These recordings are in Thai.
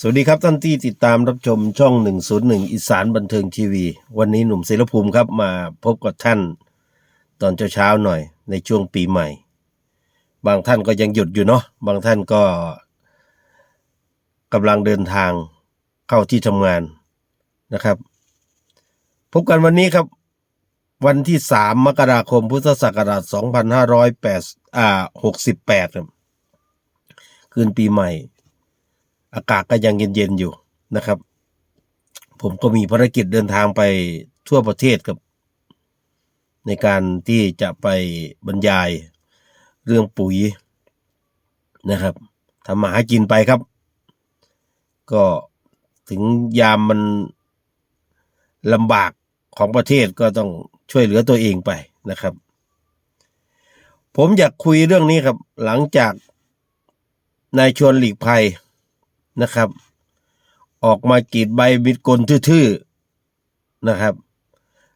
สวัสดีครับท่านที่ติดตามรับชมช่อง 101 อีสานบันเทิงทีวี วันนี้หนุ่มเสรภูมิครับมาพบกับท่าน ตอนเช้าๆหน่อยในช่วงปีใหม่ บางท่านก็ยังหยุดอยู่เนาะบางท่านก็กำลังเดินทางเข้าที่ทำงานนะครับ พบกันวันนี้ครับ วันที่ 3 มกราคมพุทธศักราช2508อ่า68ครับคืนปีใหม่ อากาศก็ยังเย็นๆอยู่นะครับ ผมก็มีภารกิจเดินทางไปทั่วประเทศครับ ในการที่จะไปบรรยายเรื่องปุ๋ยนะครับทำมาหากินไปครับ ก็ถึงยามมันลำบากของประเทศก็ต้องช่วยเหลือตัวเองไปนะครับ ผมอยากคุยเรื่องนี้ครับ หลังจากนายชวนหลีกภัย นะครับ ออกมากรีดใบบิดกลทื่อๆนะครับ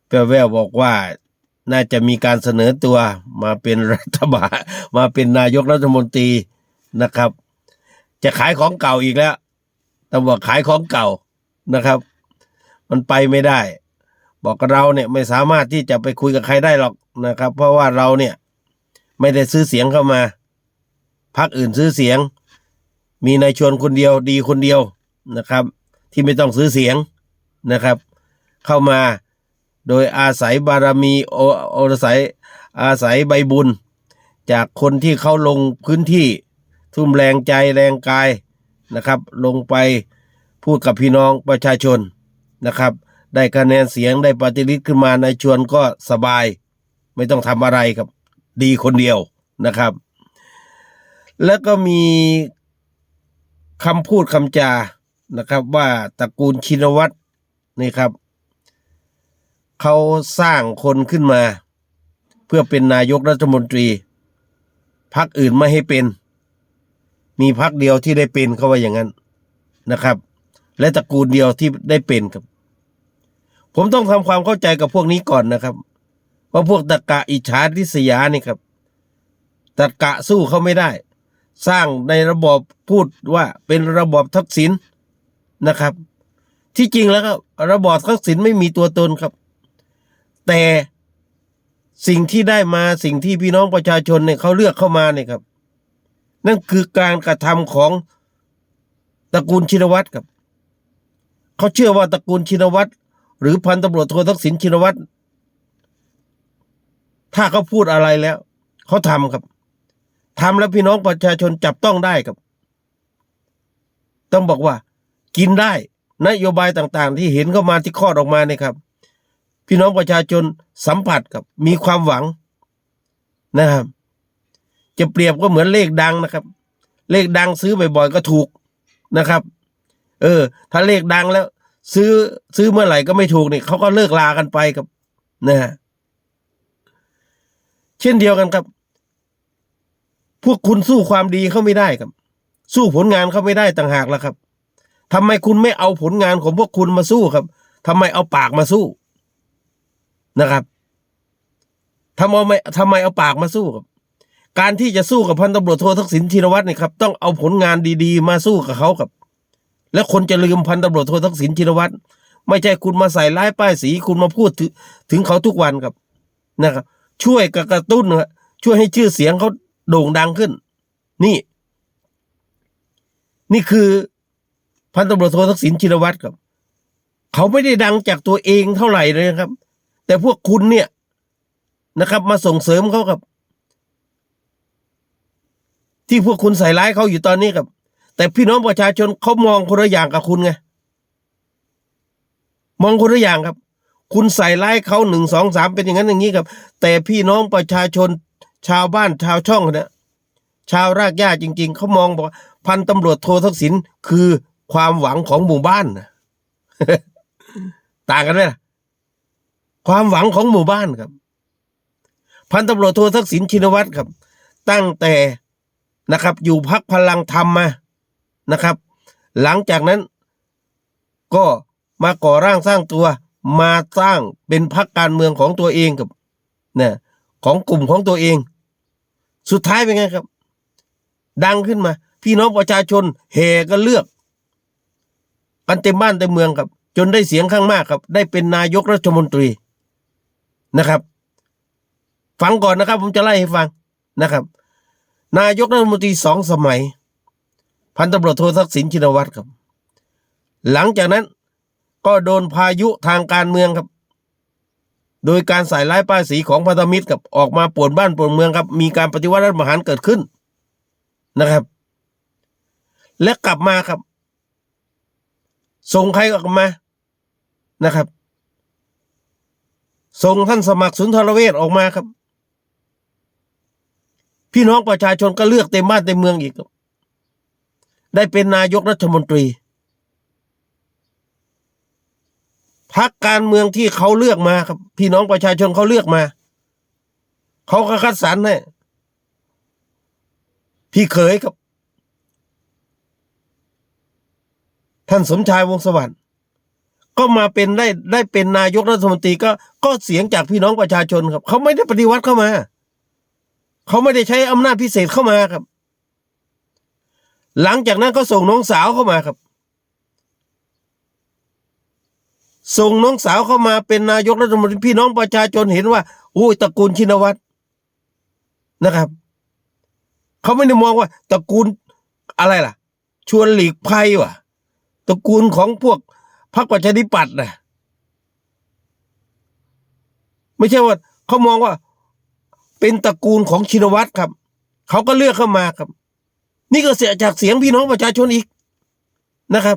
แววๆบอกว่าน่าจะมีการเสนอตัวมาเป็นรัฐบาลมาเป็นนายกรัฐมนตรีนะครับ จะขายของเก่าอีกแล้วต้องบอกขายของเก่านะครับ มันไปไม่ได้ บอกกับเราเนี่ยไม่สามารถที่จะไปคุยกับใครได้หรอกนะครับ เพราะว่าเราเนี่ย ไม่ได้ซื้อเสียงเข้ามาพักอื่นซื้อเสียง มีนายชวนคนเดียวดีคนเดียวนะครับ ที่ไม่ต้องซื้อเสียงนะครับ เข้ามาโดยอาศัยบารมีโอโออาศัยอาศัยใบบุญ จากคนที่เขาลงพื้นที่ทุ่มแรงใจแรงกายนะครับ ลงไปพูดกับพี่น้องประชาชนนะครับ ได้คะแนนเสียงได้ปฏิริษีขึ้นมานายชวนก็สบาย ไม่ต้องทำอะไรครับ ดีคนเดียวนะครับ แล้วก็มี คำพูดคำจานะครับ ว่าตระกูลชินวัตรนี่ครับเขาสร้างคนขึ้นมา เพื่อเป็นนายกรัฐมนตรีพักอื่นไม่ให้เป็น มีพักเดียวที่ได้เป็นเขาว่าอย่างนั้นนะครับ และตระกูลเดียวที่ได้เป็นครับ ผมต้องทำความเข้าใจกับพวกนี้ก่อนนะครับว่าพวกตะกะอิจฉาริษยานี่ครับตะกะสู้เขาไม่ได้ สร้างในระบอบพูดว่าเป็นระบอบทักษิณนะครับ ที่จริงแล้วครับระบอบทักษิณไม่มีตัวตนครับ แต่สิ่งที่ได้มาสิ่งที่พี่น้องประชาชนเนี่ยเขาเลือกเข้ามาเนี่ยครับ นั่นคือการกระทำของตระกูลชินวัตรครับเขาเชื่อว่าตระกูลชินวัตรหรือพันตำรวจโททักษิณชินวัตรถ้าเขาพูดอะไรแล้ว เขาทำครับ ทำแล้วพี่น้องประชาชนจับต้องได้ครับ ต้องบอกว่า กินได้ นโยบายต่างๆ ที่เห็นเข้ามาที่คลอดออกมาเนี่ยครับ พี่น้องประชาชนสัมผัสกับมีความหวังนะครับ จะเปรียบก็เหมือนเลขดังนะครับ เลขดังซื้อบ่อยๆก็ถูกนะครับ เออ ถ้าเลขดังแล้ว ซื้อซื้อเมื่อไหร่ก็ไม่ถูกเนี่ยเขาก็เลิกลากันไปครับนะฮะเช่นเดียวกันครับ พวกคุณสู้ความดีเขาไม่ได้ครับ สู้ผลงานเขาไม่ได้ต่างหากแล้วครับทำไมคุณไม่เอาผลงานของพวกคุณมาสู้ครับทำไมเอาปากมาสู้นะครับทำไมทำไมเอาปากมาสู้ครับ การที่จะสู้กับพันตำรวจโททักษิณชินวัตรเนี่ยครับ ต้องเอาผลงานดีๆ มาสู้กับเขาครับ แล้วคนจะลืมพันตำรวจโททักษิณชินวัตรไม่ใช่คุณมาใส่ร้ายป้ายสีคุณมาพูดถึงเขาทุกวันครับนะครับ ช่วยกระตุ้นครับช่วยให้ชื่อเสียงเขา โด่งดังขึ้น นี่ นี่คือพันตำรวจโททักษิณชินวัตรครับ เขาไม่ได้ดังจากตัวเองเท่าไหร่เลยครับ แต่พวกคุณเนี่ยนะครับ มาส่งเสริมเขาครับ ที่พวกคุณใส่ร้ายเขาอยู่ตอนนี้ครับ แต่พี่น้องประชาชนเขามองคนละอย่างกับคุณไงมองคนละอย่างครับ คุณใส่ร้ายเขาหนึ่งสองสามเป็นอย่างนั้นอย่างนี้ครับ แต่พี่น้องประชาชน ชาวบ้านชาวช่องเนี่ยชาวรากหญ้าจริง ๆเขามองบอกพันตำรวจโททักษิณคือความหวังของหมู่บ้านนะต่างกันไหมล่ะความหวังของหมู่บ้านครับ พันตำรวจโททักษิณชินวัตรครับ ตั้งแต่นะครับ อยู่พักพลังธรรมมานะครับ หลังจากนั้นก็มาก่อร่างสร้างตัวมาสร้างเป็นพักการเมืองของตัวเองกับเนี่ยของกลุ่มของตัวเอง สุดท้ายเป็นไงครับ ดังขึ้นมา พี่น้องประชาชนแห่กันเลือกกันเต็มบ้านเต็มเมืองครับ จนได้เสียงข้างมากครับ ได้เป็นนายกรัฐมนตรีนะครับ ฟังก่อนนะครับ ผมจะไล่ให้ฟังนะครับ นายกรัฐมนตรีสองสมัย พันตำรวจโททักษิณชินวัตรครับ หลังจากนั้นก็โดนพายุทางการเมืองครับ โดยการใส่ร้ายป้ายสีของพันธมิตรกับออกมาป่วนบ้านป่วนเมืองครับ มีการปฏิวัติรัฐประหารเกิดขึ้นนะครับ และกลับมาครับ ส่งใครออกมานะครับ ส่งท่านสมัครสุนทรเวชออกมาครับ พี่น้องประชาชนก็เลือกเต็มบ้านเต็มเมืองอีก ได้เป็นนายกรัฐมนตรี พักการเมืองที่เขาเลือกมาครับ พี่น้องประชาชนเขาเลือกมา เขาก็คัดสรรให้พี่เขยครับ ท่านสมชายวงสวัสดิ์ก็มาเป็นได้ได้เป็นนายกรัฐมนตรีก็ก็เสียงจากพี่น้องประชาชนครับ เขาไม่ได้ปฏิวัติเข้ามา เขาไม่ได้ใช้อำนาจพิเศษเข้ามาครับ หลังจากนั้นก็ส่งน้องสาวเข้ามาครับ ส่งน้องสาวเข้ามาเป็นนายกรัฐมนตรีพี่น้องประชาชนเห็นว่าอุ้ยตระกูลชินวัตรนะครับเขาไม่ได้มองว่าตระกูลอะไรล่ะ ชวนหลีกภัยว่ะตระกูลของพวกพรรคประชาธิปัตย์นะไม่ใช่ว่าเขามองว่า เป็นตระกูลของชินวัตรครับเขาก็เลือกเข้ามาครับ นี่ก็เสียจากเสียงพี่น้องประชาชนอีกนะครับ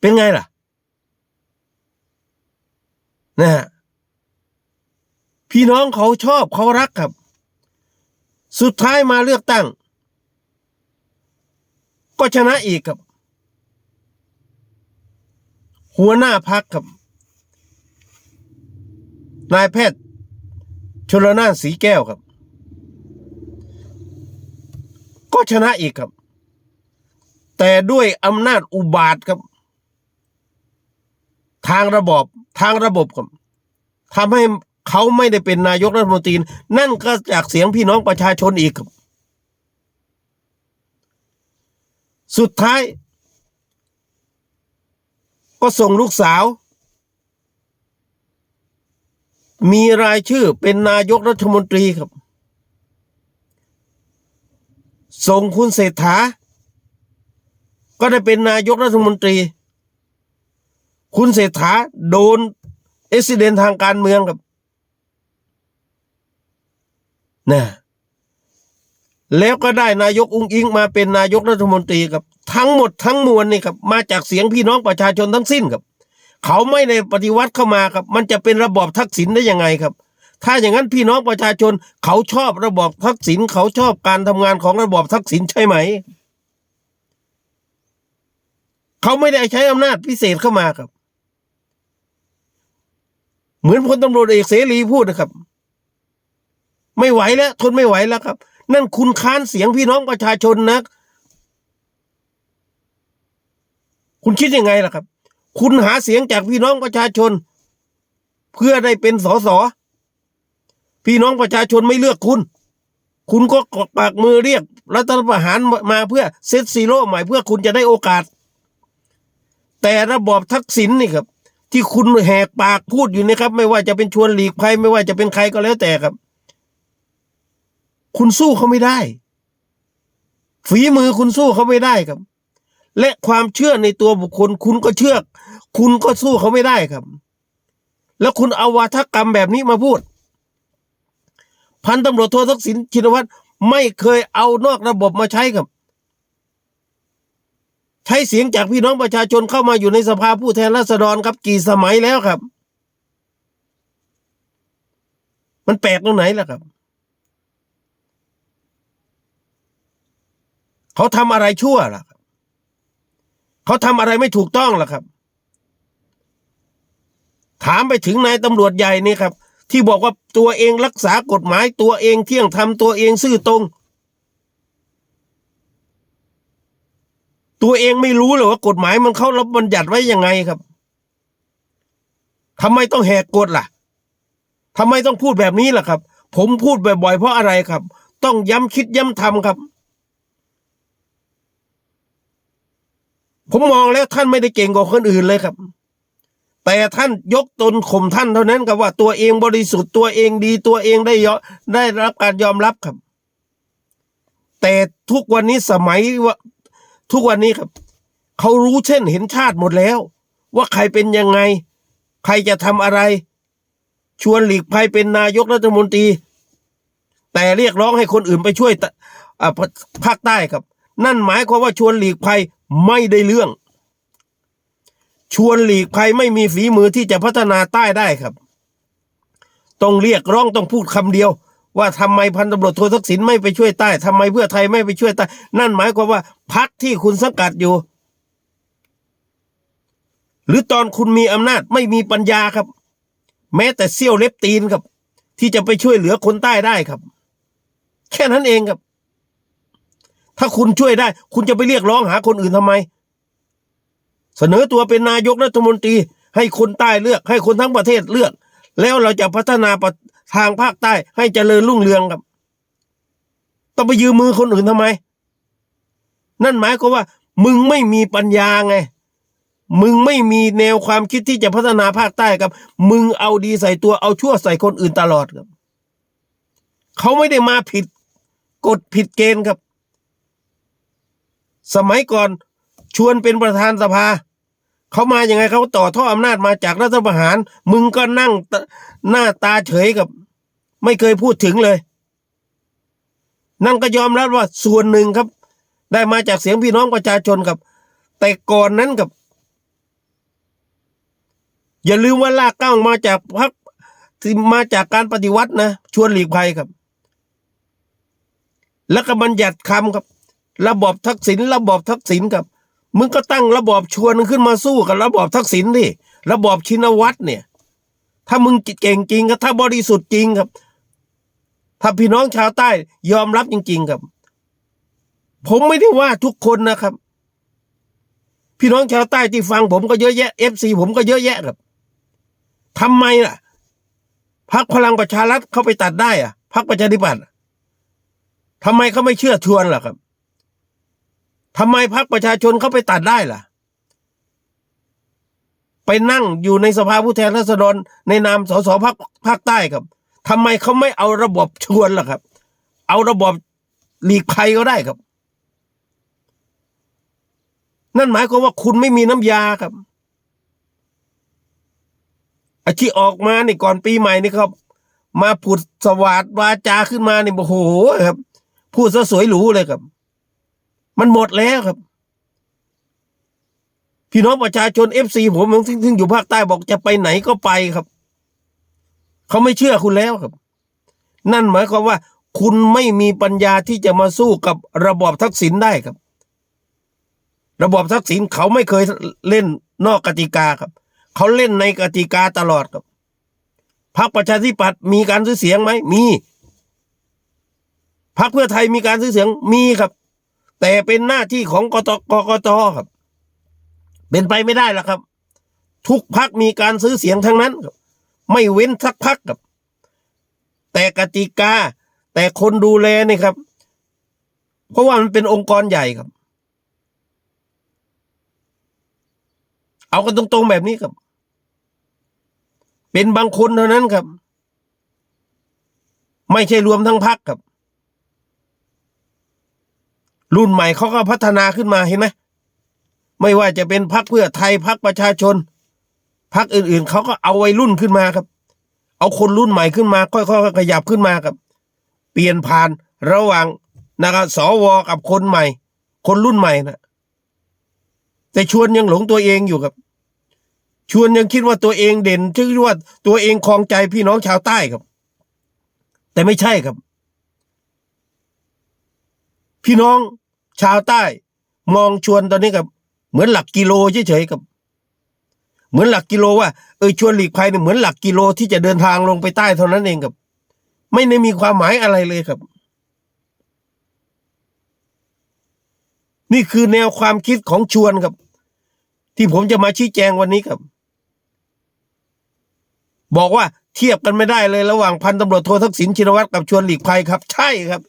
เป็นไงล่ะ นะฮะพี่น้องเขาชอบเขารักครับ สุดท้ายมาเลือกตั้ง ก็ชนะอีกครับ หัวหน้าพักครับ นายแพทย์ ชลนานสีแก้วครับ ก็ชนะอีกครับ แต่ด้วยอำนาจอุบาทครับ ทางระบอบ ทางระบบครับทำให้เขาไม่ได้เป็นนายกรัฐมนตรี นั่นก็จากเสียงพี่น้องประชาชนอีก สุดท้าย ก็ส่งลูกสาว มีรายชื่อเป็นนายกรัฐมนตรีครับ ส่งคุณเศรษฐา ก็ได้เป็นนายกรัฐมนตรี คุณเศรษฐาโดนเอซิเดนทางการเมืองครับนะแล้วก็ได้นายกอุ้งอิงมาเป็นนายกรัฐมนตรีครับทั้งหมดทั้งมวลนี่ครับมาจากเสียงพี่น้องประชาชนทั้งสิ้นครับ เขาไม่ได้ปฏิวัติเข้ามาครับ มันจะเป็นระบอบทักษิณได้ยังไงครับ ถ้าอย่างนั้นพี่น้องประชาชน เขาชอบระบอบทักษิณเขาชอบการทำงานของระบอบทักษิณใช่ไหม เขาไม่ได้ใช้อำนาจพิเศษเข้ามาครับ เหมือนพลตำรวจเอกเสรีพูดนะครับ ไม่ไหวแล้ว ทนไม่ไหวแล้วครับ นั่นคุณค้านเสียงพี่น้องประชาชนนะคุณคิดยังไงล่ะครับ คุณหาเสียงจากพี่น้องประชาชน เพื่อได้เป็นสสพี่น้องประชาชนไม่เลือกคุณ คุณก็กดปากมือเรียกรัฐประหารมาเพื่อเซตซีโร่ใหม่เพื่อคุณจะได้โอกาส แต่ระบอบทักษิณนี่ครับ ที่คุณแหกปากพูดอยู่นะครับ ไม่ว่าจะเป็นชวนหลีกภัยไม่ว่าจะเป็นใครก็แล้วแต่ครับ คุณสู้เขาไม่ได้ ฝีมือคุณสู้เขาไม่ได้ครับ และความเชื่อในตัวบุคคล คุณก็เชื่อคุณก็สู้เขาไม่ได้ครับ แล้วคุณเอาวาทกรรมแบบนี้มาพูด พันตำรวจโททักษิณชินวัตรไม่เคยเอานอกระบบมาใช้ครับ ใช้เสียงจากพี่น้องประชาชนเข้ามาอยู่ในสภาผู้แทนราษฎรครับ กี่สมัยแล้วครับ มันแปลกตรงไหนล่ะครับ เขาทำอะไรชั่วล่ะครับเขาทำอะไรไม่ถูกต้องล่ะครับ ถามไปถึงนายตำรวจใหญ่นี่ครับ ที่บอกว่าตัวเองรักษากฎหมายตัวเองเที่ยงธรรมตัวเองซื่อตรง ตัวเองไม่รู้เลยว่ากฎหมายมันเข้ารับบัญญัติไว้ยังไงครับทำไมต้องแหกกฎล่ะทำไมต้องพูดแบบนี้ล่ะครับ ผมพูดบ่อยๆเพราะอะไรครับ ต้องย้ำคิดย้ำทำครับ ผมมองแล้วท่านไม่ได้เก่งกว่าคนอื่นเลยครับ แต่ท่านยกตนข่มท่านเท่านั้นกับว่าตัวเองบริสุทธิ์ตัวเองดีตัวเองได้ยอได้รับการยอมรับครับแต่ทุกวันนี้สมัยว่า ทุกวันนี้ครับ เขารู้เช่นเห็นชาติหมดแล้ว ว่าใครเป็นยังไง ใครจะทำอะไร ชวนหลีกภัยเป็นนายกรัฐมนตรี แต่เรียกร้องให้คนอื่นไปช่วยอ่าภาคใต้ครับ นั่นหมายความว่าชวนหลีกภัยไม่ได้เรื่อง ชวนหลีกภัยไม่มีฝีมือที่จะพัฒนาใต้ได้ครับ ต้องเรียกร้องต้องพูดคำเดียว ว่าทำไมพันตำรวจโททักษิณไม่ไปช่วยใต้ทำไมเพื่อไทยไม่ไปช่วยใต้ นั่นหมายความว่าพักที่คุณสังกัดอยู่ หรือตอนคุณมีอำนาจไม่มีปัญญาครับ แม้แต่เสี้ยวเล็บตีนครับ ที่จะไปช่วยเหลือคนใต้ได้ครับ แค่นั้นเองครับ ถ้าคุณช่วยได้ คุณจะไปเรียกร้องหาคนอื่นทำไม เสนอตัวเป็นนายกรัฐมนตรี ให้คนใต้เลือก ให้คนทั้งประเทศเลือก แล้วเราจะพัฒนาประ ทางภาคใต้ให้เจริญรุ่งเรืองครับ ต้องไปยืมมือคนอื่นทำไม นั่นหมายความว่า มึงไม่มีปัญญาไง มึงไม่มีแนวความคิดที่จะพัฒนาภาคใต้ครับ มึงเอาดีใส่ตัวเอาชั่วใส่คนอื่นตลอดครับ เขาไม่ได้มาผิดกฎผิดเกณฑ์ครับ สมัยก่อนชวนเป็นประธานสภาเขามาอย่างไงเขาต่อท่ออำนาจมาจากรัฐประหาร มึงก็นั่งหน้าตาเฉยกับ ไม่เคยพูดถึงเลย นั่นก็ยอมรับว่าส่วนหนึ่งครับ ได้มาจากเสียงพี่น้องประชาชนครับ แต่ก่อนนั้นกับ อย่าลืมว่าลากเก้ามาจากพรรคที่มาจากการปฏิวัตินะชวนหลีกภัยครับ แล้วก็บัญญัติคำครับ ระบอบทักษิณระบอบทักษิณครับมึงก็ตั้งระบอบชวนขึ้นมาสู้กับระบอบทักษิณดิระบอบชินวัตรเนี่ย ถ้ามึงเก่งจริงครับถ้าบริสุทธิ์จริงครับ ถ้าพี่น้องชาวใต้ยอมรับจริง ๆ ครับ ผมไม่ได้ว่าทุกคนนะครับ พี่น้องชาวใต้ที่ฟังผมก็เยอะแยะเอฟซีผมก็เยอะแยะครับทำไมล่ะพักพลังประชารัฐเข้าไปตัดได้อะพักประชาธิปัตย์ทำไมเขาไม่เชื่อชวนล่ะครับทำไมพักประชาชนเขาไปตัดได้ล่ะ ไปนั่งอยู่ในสภาผู้แทนราษฎรในนามสสภาคภาคใต้ครับ ทำไมเขาไม่เอาระบบชวนล่ะครับ เอาระบบหลีกภัยก็ได้ครับ นั่นหมายความว่าคุณไม่มีน้ำยาครับไอาที่ออกมาในก่อนปีใหม่นี่ครับ มาผุดสวาดวาจาขึ้นมาเนี่ยโอ้โหครับ พูดซะสวยหรูเลยครับ มันหมดแล้วครับ พี่น้องประชาชนเอฟซีผมซึ่งซึ่งอยู่ภาคใต้บอกจะไปไหนก็ไปครับ เขาไม่เชื่อคุณแล้วครับ นั่นหมายความว่า คุณไม่มีปัญญาที่จะมาสู้กับระบอบทักษิณได้ครับ ระบอบทักษิณเขาไม่เคยเล่นนอกกติกาครับ เขาเล่นในกติกาตลอดครับพรรคประชาธิปัตย์มีการซื้อเสียงไหมมีพรรคเพื่อไทยมีการซื้อเสียงมีครับ แต่เป็นหน้าที่ของกตกกตครับ เป็นไปไม่ได้หรอกครับ ทุกพักมีการซื้อเสียงทั้งนั้นครับ ไม่เว้นสักพักครับ แต่กติกา แต่คนดูแลนี่ครับ เพราะว่ามันเป็นองค์กรใหญ่ครับ เอากันตรงๆแบบนี้ครับ เป็นบางคนเท่านั้นครับ ไม่ใช่รวมทั้งพักครับ รุ่นใหม่เขาก็พัฒนาขึ้นมาเห็นไหมไม่ว่าจะเป็นพักเพื่อไทยพักประชาชน พักอื่นๆเขาก็เอาวัยรุ่นขึ้นมาครับ เอาคนรุ่นใหม่ขึ้นมา ค่อยๆขยับขึ้นมาครับ เปลี่ยนผ่านระหว่างนะครับสวกับคนใหม่ คนรุ่นใหม่นะแต่ชวนยังหลงตัวเองอยู่ครับ ชวนยังคิดว่าตัวเองเด่นชื่อว่าตัวเองคลองใจพี่น้องชาวใต้ครับ แต่ไม่ใช่ครับ พี่น้องชาวใต้ มองชวนตอนนี้กับ เหมือนหลักกิโลเฉยๆกับ เหมือนหลักกิโลว่าเออชวนหลีกภัยเนี่ยเหมือนหลักกิโลที่จะเดินทางลงไปใต้เท่านั้นเองครับ ไม่ได้มีความหมายอะไรเลยครับ นี่คือแนวความคิดของชวนครับ ที่ผมจะมาชี้แจงวันนี้ครับ บอกว่าเทียบกันไม่ได้เลยระหว่างพันตำรวจโททักษิณชินวัตรกับชวนหลีกภัยครับ ใช่ครับ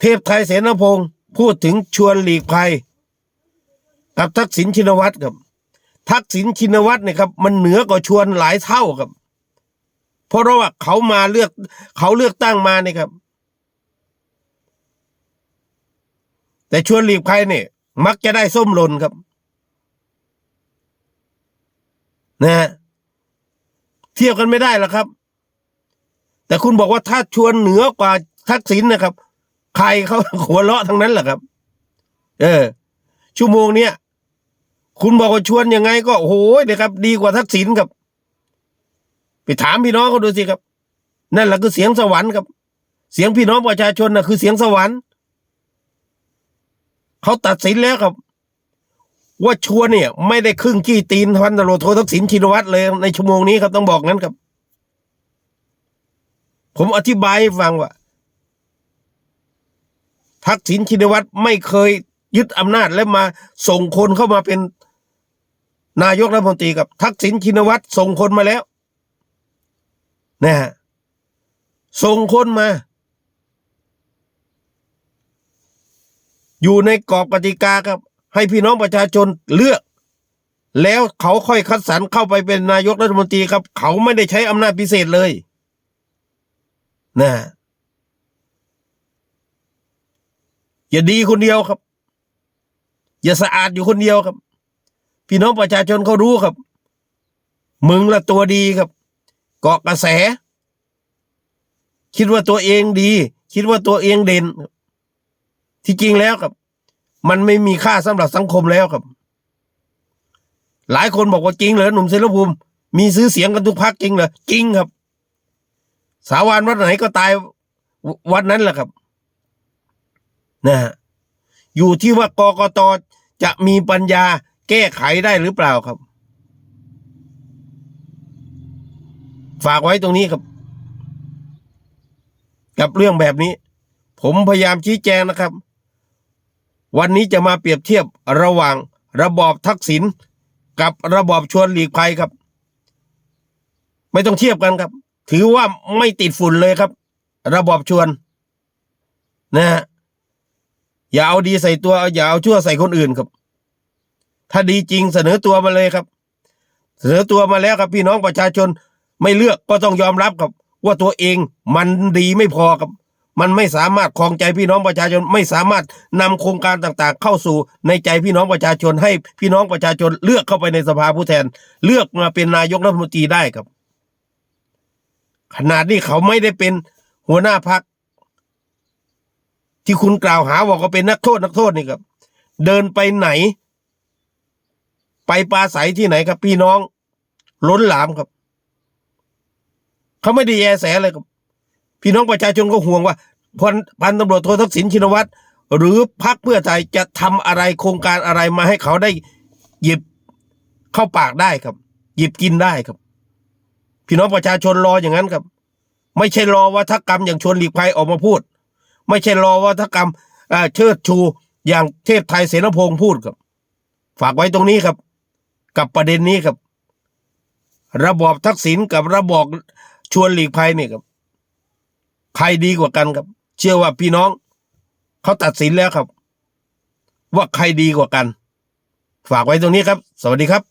เทพไทยเสนาพงศ์พูดถึงชวนหลีกภัย กับทักษิณชินวัตรครับ ทักษิณชินวัตรเนี่ยครับ มันเหนือกว่าชวนหลายเท่าครับ เพราะว่าเขามาเลือก เขาเลือกตั้งมาเนี่ยครับ แต่ชวนหลีกภัยเนี่ย มักจะได้ส้มหล่นครับ นะฮะเทียบกันไม่ได้หรอกครับ แต่คุณบอกว่าถ้าชวนเหนือกว่าทักษิณนะครับ ใครเขาหัวเราะทั้งนั้นแหละครับ เออ ชั่วโมงเนี้ย คุณบอกว่าชวนยังไง ก็โอ้โหเดี๋ยวครับ ดีกว่าทักษิณครับ ไปถามพี่น้องเขาดูสิครับ นั่นแหละคือเสียงสวรรค์ครับ เสียงพี่น้องประชาชนนะคือเสียงสวรรค์เขาตัดสินแล้วครับ ว่าชวนเนี่ย ไม่ได้ครึ่งขี้ตีนพันตำรวจโททักษิณชินวัตรเลยในชั่วโมงนี้ครับต้องบอกงั้นครับ ผมอธิบายให้ฟังว่าทักษิณชินวัตรไม่เคยยึดอำนาจและมาส่งคนเข้ามาเป็น นายกรัฐมนตรีกับทักษิณชินวัตรส่งคนมาแล้วนะฮะส่งคนมา อยู่ในกรอบกติกาครับ ให้พี่น้องประชาชนเลือก แล้วเขาค่อยคัดสรรเข้าไปเป็นนายกรัฐมนตรีครับ เขาไม่ได้ใช้อำนาจพิเศษเลยนะฮะอย่าดีคนเดียวครับ อย่าสะอาดอยู่คนเดียวครับ พี่น้องประชาชนเขารู้ครับ มึงละตัวดีครับ เกาะกระแส คิดว่าตัวเองดี คิดว่าตัวเองเด่น ที่จริงแล้วครับ มันไม่มีค่าสำหรับสังคมแล้วครับ หลายคนบอกว่าจริงเหรอหนุ่มเซรภูมิ มีซื้อเสียงกันทุกพักจริงเหรอจริงครับ สาวานวัดไหนก็ตายวันนั้นแหละครับ นะฮะอยู่ที่ว่ากกตจะมีปัญญา แก้ไขได้หรือเปล่าครับ ฝากไว้ตรงนี้ครับ กับเรื่องแบบนี้ ผมพยายามชี้แจงนะครับ วันนี้จะมาเปรียบเทียบระหว่างระบอบทักษิณกับระบอบชวนหลีกภัยครับ ไม่ต้องเทียบกันครับ ถือว่าไม่ติดฝุ่นเลยครับ ระบอบชวนนะฮะอย่าเอาดีใส่ตัวอย่าเอาชั่วใส่คนอื่นครับ ถ้าดีจริงเสนอตัวมาเลยครับ เสนอตัวมาแล้วครับพี่น้องประชาชนไม่เลือกก็ต้องยอมรับครับ ว่าตัวเองมันดีไม่พอครับ มันไม่สามารถครองใจพี่น้องประชาชน ไม่สามารถนำโครงการต่างๆ เข้าสู่ในใจพี่น้องประชาชน ให้พี่น้องประชาชนเลือกเข้าไปในสภาผู้แทน เลือกมาเป็นนายกรัฐมนตรีได้ครับ ขนาดนี้เขาไม่ได้เป็นหัวหน้าพักที่คุณกล่าวหาว่าเขาเป็นนักโทษนักโทษนี่ครับ เดินไปไหน ไปปราศัยที่ไหนครับ พี่น้อง ล้นหลามครับ เขาไม่ได้แยแสเลยครับ พี่น้องประชาชนก็ห่วงว่าพันพันตำรวจโททักษิณชินวัตรหรือพรรคเพื่อไทยจะทำอะไรโครงการอะไรมาให้เขาได้หยิบเข้าปากได้ครับ หยิบกินได้ครับ พี่น้องประชาชนรออย่างนั้นครับ ไม่ใช่รอวัฒกรรมอย่างชวนหลีกภัยออกมาพูด ไม่ใช่รอวัฒกรรมเชิดชูอย่างเทพไทยเสนพงศ์พูดครับ ฝากไว้ตรงนี้ครับ กับประเด็นนี้ครับ ระบอบทักษิณกับระบอบชวนหลีกภัยนี่ครับ ใครดีกว่ากันครับ เชื่อว่าพี่น้องเขาตัดสินแล้วครับ ว่าใครดีกว่ากัน ฝากไว้ตรงนี้ครับ สวัสดีครับ